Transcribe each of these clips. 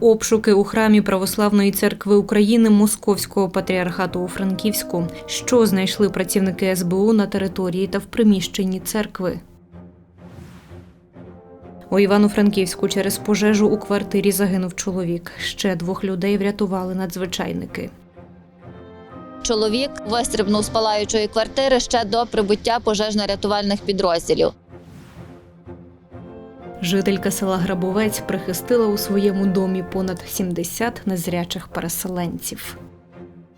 Обшуки у храмі Православної церкви України Московського патріархату у Франківську. Що знайшли працівники СБУ на території та в приміщенні церкви? У Івано-Франківську через пожежу у квартирі загинув чоловік. Ще двох людей врятували надзвичайники. Чоловік вистрибнув з палаючої квартири ще до прибуття пожежно-рятувальних підрозділів. Жителька села Грабовець прихистила у своєму домі понад 70 незрячих переселенців.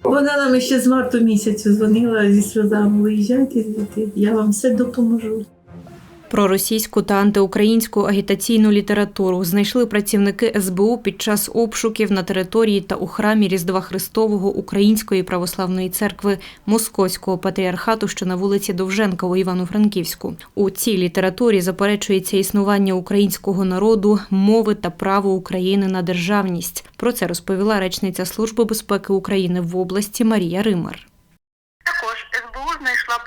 Вона нам ще з марту місяцю дзвонила зі сльозами. Виїжджайте звідти, я вам все допоможу. Проросійську та антиукраїнську агітаційну літературу знайшли працівники СБУ під час обшуків на території та у храмі Різдва Христового Української православної церкви Московського патріархату, що на вулиці Довженка у Івано-Франківську. У цій літературі заперечується існування українського народу, мови та право України на державність. Про це розповіла речниця Служби безпеки України в області Марія Римар.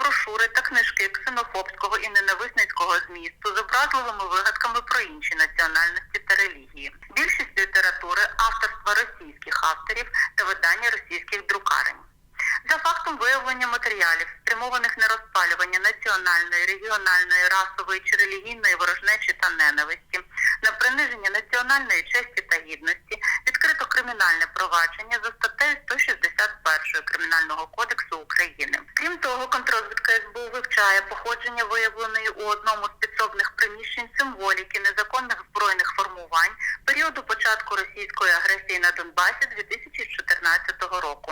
Брошури та книжки ксенофобського і ненависницького змісту з образливими вигадками про інші національності та релігії. Більшість літератури авторства російських авторів та видання російських друкарень. Фактом виявлення матеріалів, спрямованих на розпалювання національної, регіональної, расової чи релігійної ворожнечі та ненависті, на приниження національної честі та гідності, відкрито кримінальне провадження за статтею 161 Кримінального кодексу України. Крім того, контрозвідка СБУ вивчає походження виявленої у одному з підсобних приміщень символіки незаконних збройних формувань періоду початку російської агресії на Донбасі 2014 року.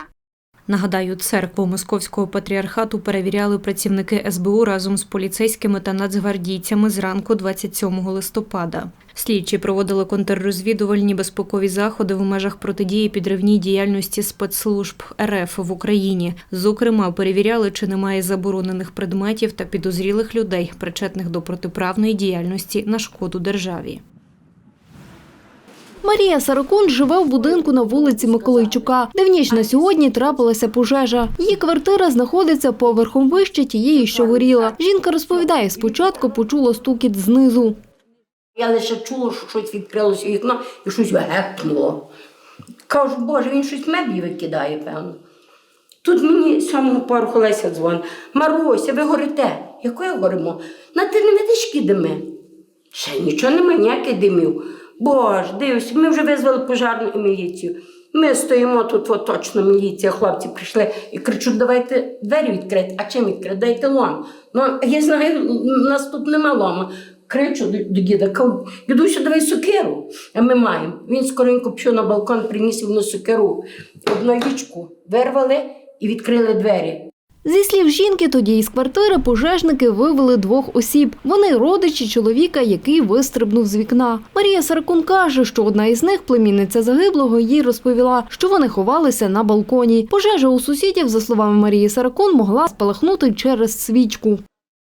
Нагадаю, церкву Московського патріархату перевіряли працівники СБУ разом з поліцейськими та нацгвардійцями зранку 27 листопада. Слідчі проводили контррозвідувальні безпекові заходи в межах протидії підривній діяльності спецслужб РФ в Україні. Зокрема, перевіряли, чи немає заборонених предметів та підозрілих людей, причетних до протиправної діяльності на шкоду державі. Марія Саракун живе в будинку на вулиці Миколайчука, де в ніч на сьогодні трапилася пожежа. Її квартира знаходиться поверхом вище тієї, що горіла. Жінка розповідає, спочатку почула стукіт знизу. Я лише чула, що щось відкрилося вікно і щось гепнуло. Кажу, боже, він щось меблі викидає, певно. Тут мені з самого парку Леся дзвонить. Маруся, ви горите. Якою горимо? На ти не видиш дими. Ще нічого немає, ніяких димів. Боже, дивись, ми вже визвали пожарну і міліцію. Ми стоїмо тут, от точно міліція, хлопці прийшли і кричуть, давайте двері відкрити. А чим відкрити? Дайте лом. Ну, я знаю, нас тут нема лома. Кричу до, до діда, кажу, дідуся, давай сокиру. А ми маємо. Він скоренько пішов на балкон, приніс йому сокиру. Одну вічку вирвали і відкрили двері. Зі слів жінки, тоді із квартири пожежники вивели двох осіб. Вони родичі чоловіка, який вистрибнув з вікна. Марія Саракун каже, що одна із них, племінниця загиблого, їй розповіла, що вони ховалися на балконі. Пожежа у сусідів, за словами Марії Саракун, могла спалахнути через свічку.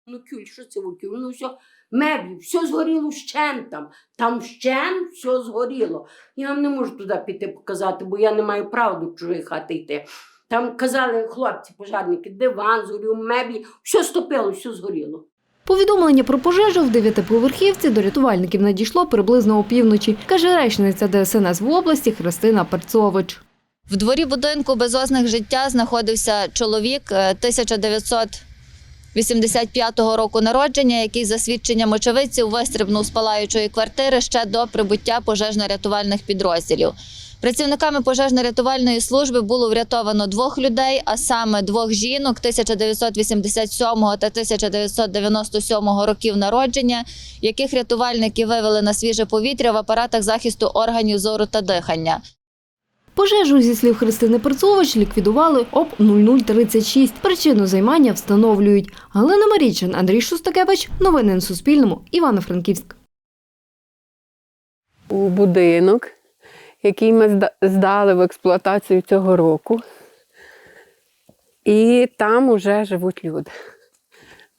Ну, кюль, що це кюль? Ну, все, меблі, все згоріло вщент там. Там вщент все згоріло. Я вам не можу туди піти показати, бо я не маю права до чужої хати йти. Там казали хлопці, пожарники, диван згорів, меблі, все стопило, все згоріло. Повідомлення про пожежу в дев'ятиповерхівці до рятувальників надійшло приблизно опівночі, каже речниця ДСНС в області Христина Перцович. В дворі будинку без ознак життя знаходився чоловік е, 1985 року народження, який за свідченням очевидців вистрибнув з палаючої квартири ще до прибуття пожежно-рятувальних підрозділів. Працівниками пожежно-рятувальної служби було врятовано двох людей, а саме двох жінок 1987 та 1997 років народження, яких рятувальники вивели на свіже повітря в апаратах захисту органів зору та дихання. Пожежу, зі слів Христини Перцович, ліквідували об 0036. Причину займання встановлюють. Галина Марійчин, Андрій Шустакевич. Новини на Суспільному. Івано-Франківськ. у будинок, який ми здали в експлуатацію цього року. І там уже живуть люди.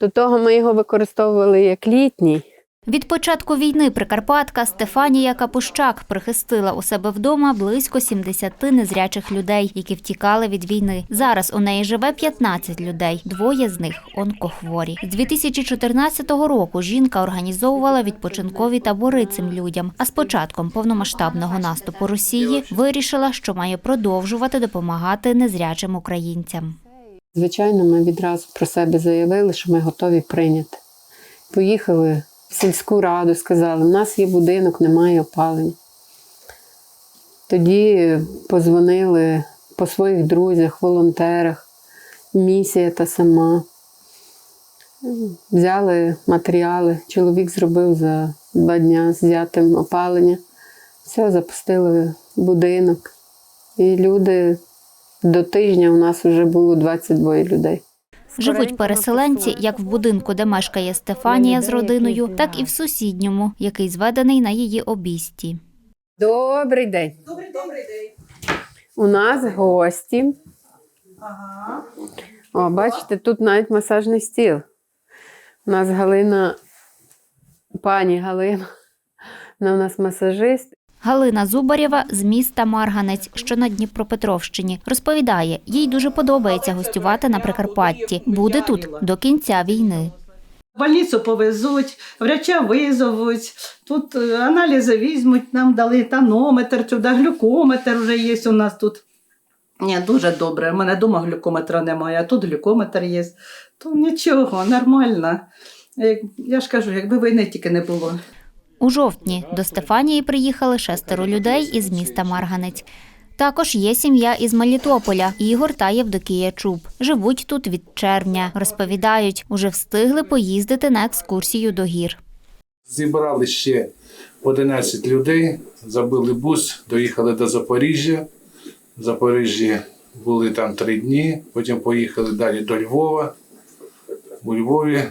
До того ми його використовували як літній. Від початку війни Прикарпатка Стефанія Капущак прихистила у себе вдома близько 70 незрячих людей, які втікали від війни. Зараз у неї живе 15 людей, двоє з них онкохворі. З 2014 року жінка організовувала відпочинкові табори цим людям. А з початком повномасштабного наступу Росії вирішила, що має продовжувати допомагати незрячим українцям. Звичайно, ми відразу про себе заявили, що ми готові прийняти. Поїхали в сільську раду, сказали, у нас є будинок, немає опалення. Тоді позвонили по своїх друзях, волонтерах, місія та сама. Взяли матеріали. Чоловік зробив за два дні з взятим опалення. Все, запустили будинок. І люди до тижня у нас вже було 22 людей. Живуть переселенці як в будинку, де мешкає Стефанія з родиною, так і в сусідньому, який зведений на її обійсті. Добрий день. Добрий, добрий день. У нас гості. Ага. О, бачите, тут навіть масажний стіл. У нас Галина, пані Галина, вона у нас масажист. Галина Зубарєва з міста Марганець, що на Дніпропетровщині, розповідає, їй дуже подобається гостювати на Прикарпатті. Буде тут до кінця війни. Больницю повезуть, врача визовуть, тут е, аналізи візьмуть, нам дали тонометр, сюди глюкометр вже є у нас тут. Ні, дуже добре. У мене вдома глюкометра немає, а тут глюкометр є. То нічого, нормально. Я ж кажу, якби війни тільки не було. У жовтні до Стефанії приїхали шестеро людей із міста Марганець. Також є сім'я із Мелітополя Ігор та Євдокія Чуб. Живуть тут від червня. Розповідають, уже встигли поїздити на екскурсію до гір. Зібрали ще 11 людей, забили бус, доїхали до Запоріжжя. В Запоріжжі були там три дні, потім поїхали далі до Львова. У Львові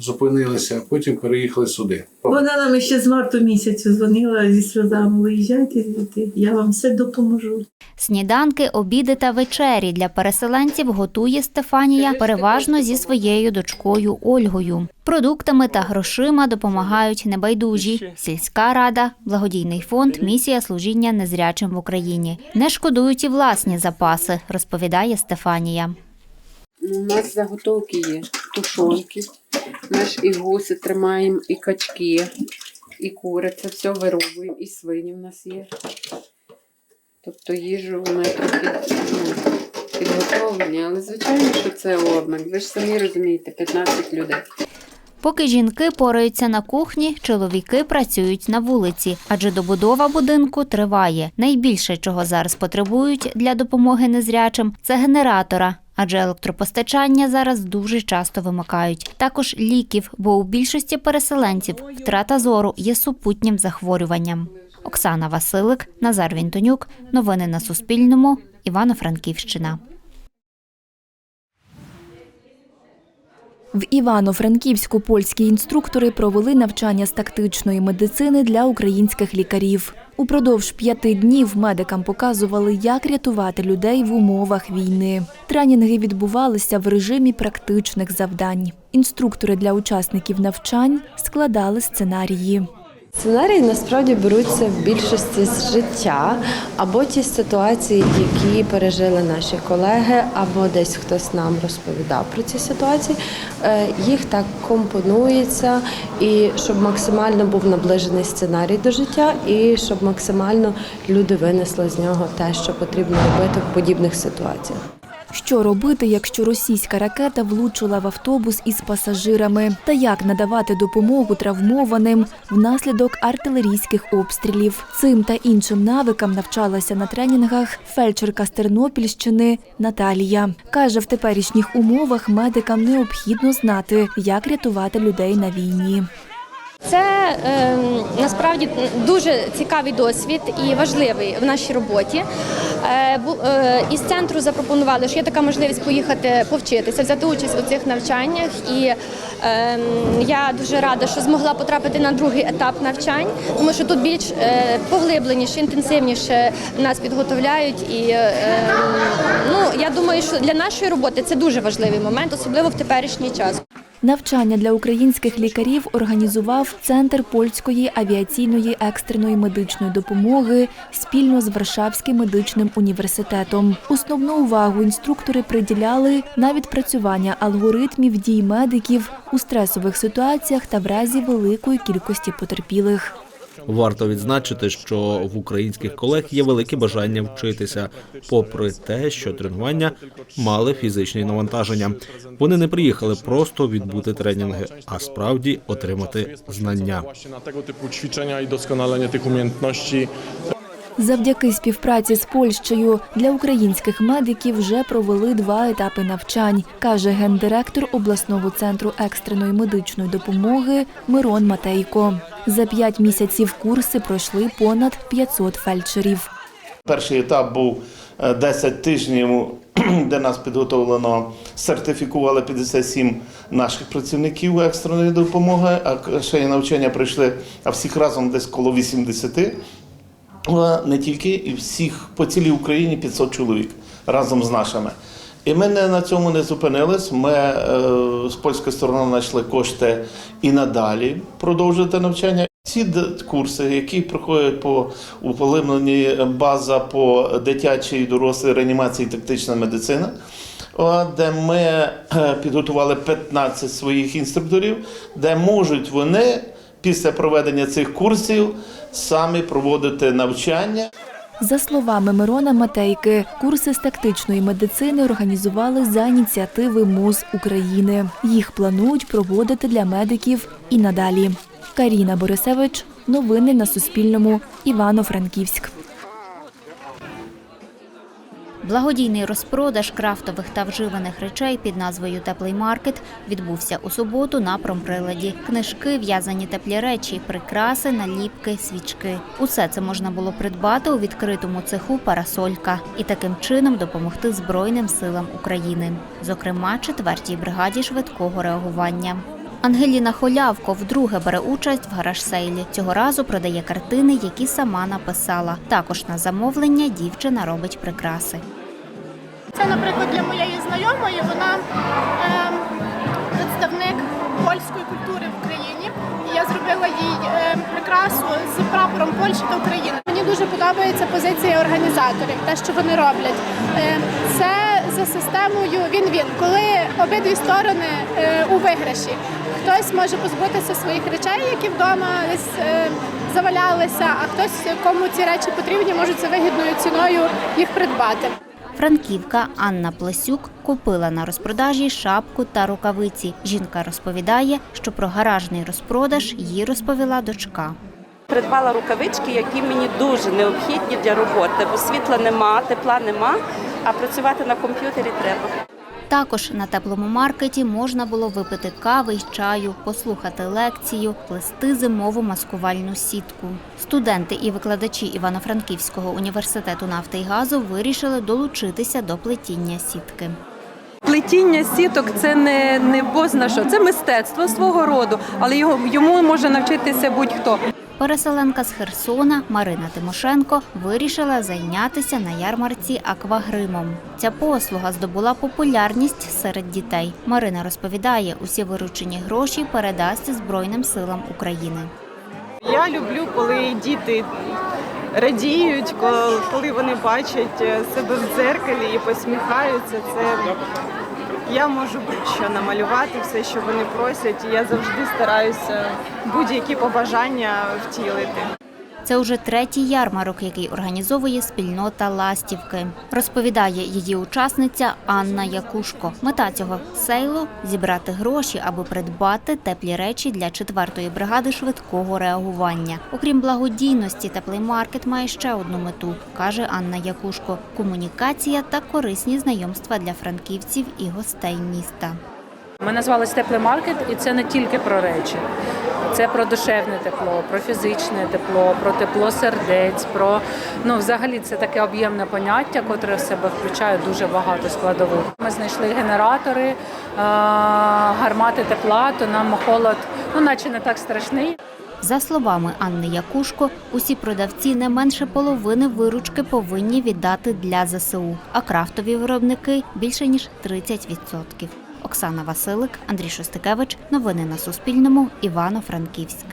зупинилися, а потім переїхали сюди. Вона нам ще з марту місяцю дзвонила зі сльозами. Виїжджайте звідти, я вам все допоможу. Сніданки, обіди та вечері для переселенців готує Стефанія переважно зі своєю дочкою Ольгою. Продуктами та грошима допомагають небайдужі сільська рада, благодійний фонд, місія служіння незрячим в Україні. Не шкодують і власні запаси, розповідає Стефанія. У нас заготовки є, тушонки. Ми ж і гуси тримаємо, і качки, і кури. Це все виробуємо, і свині в нас є. Тобто їжу ми трохи ну, підготовлені, але звичайно, що це обмін. Ви ж самі розумієте, 15 людей. Поки жінки пораються на кухні, чоловіки працюють на вулиці, адже добудова будинку триває. Найбільше, чого зараз потребують для допомоги незрячим, це генератора. Адже електропостачання зараз дуже часто вимикають. Також ліків, бо у більшості переселенців втрата зору є супутнім захворюванням. Оксана Василик, Назар Вінтонюк. Новини на Суспільному. Івано-Франківщина. В Івано-Франківську польські інструктори провели навчання з тактичної медицини для українських лікарів. Упродовж п'яти днів медикам показували, як рятувати людей в умовах війни. Тренінги відбувалися в режимі практичних завдань. Інструктори для учасників навчань складали сценарії. Сценарії насправді беруться в більшості з життя або ті ситуації, які пережили наші колеги, або десь хтось нам розповідав про ці ситуації. Е, Їх так компонується, і щоб максимально був наближений сценарій до життя, і щоб максимально люди винесли з нього те, що потрібно робити в подібних ситуаціях. Що робити, якщо російська ракета влучила в автобус із пасажирами, та як надавати допомогу травмованим внаслідок артилерійських обстрілів? Цим та іншим навикам навчалася на тренінгах фельдшерка з Тернопільщини Наталія. каже, в теперішніх умовах медикам необхідно знати, як рятувати людей на війні. Це е, насправді дуже цікавий досвід і важливий в нашій роботі. Е, е, із центру запропонували, що є така можливість поїхати повчитися, взяти участь у цих навчаннях. І е, я дуже рада, що змогла потрапити на другий етап навчань, тому що тут більш е, поглибленіше, інтенсивніше нас підготовляють. І е, ну, я думаю, що для нашої роботи це дуже важливий момент, особливо в теперішній час. Навчання для українських лікарів організував Центр польської авіаційної екстреної медичної допомоги спільно з Варшавським медичним університетом. Основну увагу інструктори приділяли на відпрацювання алгоритмів дій медиків у стресових ситуаціях та в разі великої кількості потерпілих. Варто відзначити, що в українських колег є велике бажання вчитися, попри те, що тренування мали фізичні навантаження. Вони не приїхали просто відбути тренінги, а справді отримати знання. właśnie типу і досконалення тих умінності. Завдяки співпраці з Польщею для українських медиків вже провели два етапи навчань, каже гендиректор обласного центру екстреної медичної допомоги Мирон Матейко. За п'ять місяців курси пройшли понад 500 фельдшерів. Перший етап був е, 10 тижнів, де нас підготовлено, сертифікували 57 наших працівників екстреної допомоги, а ще навчання пройшли, а всіх разом десь коло 80. Не тільки, і всіх по цілій Україні 500 чоловік разом з нашими. І ми не на цьому не зупинились. Ми е, з польської сторони знайшли кошти і надалі продовжувати навчання. Ці курси, які проходять по уполимленні база по дитячій дорослій реанімації тактична медицина, де ми е, підготували 15 своїх інструкторів, де можуть вони після проведення цих курсів самі проводити навчання. За словами Мирона Матейки, курси з тактичної медицини організували за ініціативи МОЗ України. Їх планують проводити для медиків і надалі. Каріна Борисевич, новини на Суспільному, Івано-Франківськ. Благодійний розпродаж крафтових та вживаних речей під назвою Теплий маркет відбувся у суботу на промприладі. Книжки, в'язані теплі речі, прикраси, наліпки, свічки. Усе це можна було придбати у відкритому цеху Парасолька і таким чином допомогти Збройним силам України, зокрема четвертій бригаді швидкого реагування. Ангеліна Холявко вдруге бере участь в гараж-сейлі. Цього разу продає картини, які сама написала. Також на замовлення дівчина робить прикраси. Це, наприклад, для моєї знайомої, вона ем, представник польської культури в Україні. Я зробила їй ем, прикрасу з прапором Польщі та України. Мені дуже подобається позиція організаторів, те, що вони роблять. Ем, це за системою він-він, коли обидві сторони е, у виграші. Хтось може позбутися своїх речей, які вдома десь е, завалялися, а хтось, кому ці речі потрібні, можуть за вигідною ціною їх придбати. Франківка Анна Плесюк купила на розпродажі шапку та рукавиці. Жінка розповідає, що про гаражний розпродаж їй розповіла дочка. Придбала рукавички, які мені дуже необхідні для роботи, бо світла нема, тепла нема, а працювати на комп'ютері треба. Також на теплому маркеті можна було випити кави й чаю, послухати лекцію, плести зимову маскувальну сітку. Студенти і викладачі Івано-Франківського університету нафти і газу вирішили долучитися до плетіння сітки. Плетіння сіток це не, не бозна що, це мистецтво свого роду, але його, йому може навчитися будь-хто. Переселенка з Херсона Марина Тимошенко вирішила зайнятися на ярмарці аквагримом. Ця послуга здобула популярність серед дітей. Марина розповідає, усі виручені гроші передасть Збройним силам України. Я люблю, коли діти радіють, коли- вони бачать е, себе в дзеркалі і посміхаються. Це я можу будь-що намалювати, все, що вони просять. І я завжди стараюся будь-які побажання втілити. Це уже третій ярмарок, який організовує спільнота Ластівки. Розповідає її учасниця Анна Якушко. Мета цього сейлу зібрати гроші, аби придбати теплі речі для четвертої бригади швидкого реагування. Окрім благодійності, теплий маркет має ще одну мету, каже Анна Якушко: комунікація та корисні знайомства для франківців і гостей міста. Ми назвалися теплий маркет, і це не тільки про речі. Це про душевне тепло, про фізичне тепло, про тепло сердець, про ну взагалі це таке об'ємне поняття, котре в себе включає дуже багато складових. Ми знайшли генератори, е, гармати тепла, то нам холод, ну наче не так страшний. За словами Анни Якушко, усі продавці не менше половини виручки повинні віддати для ЗСУ, а крафтові виробники більше ніж 30%. Оксана Василик, Андрій Шостикевич. Новини на Суспільному. Івано-Франківськ.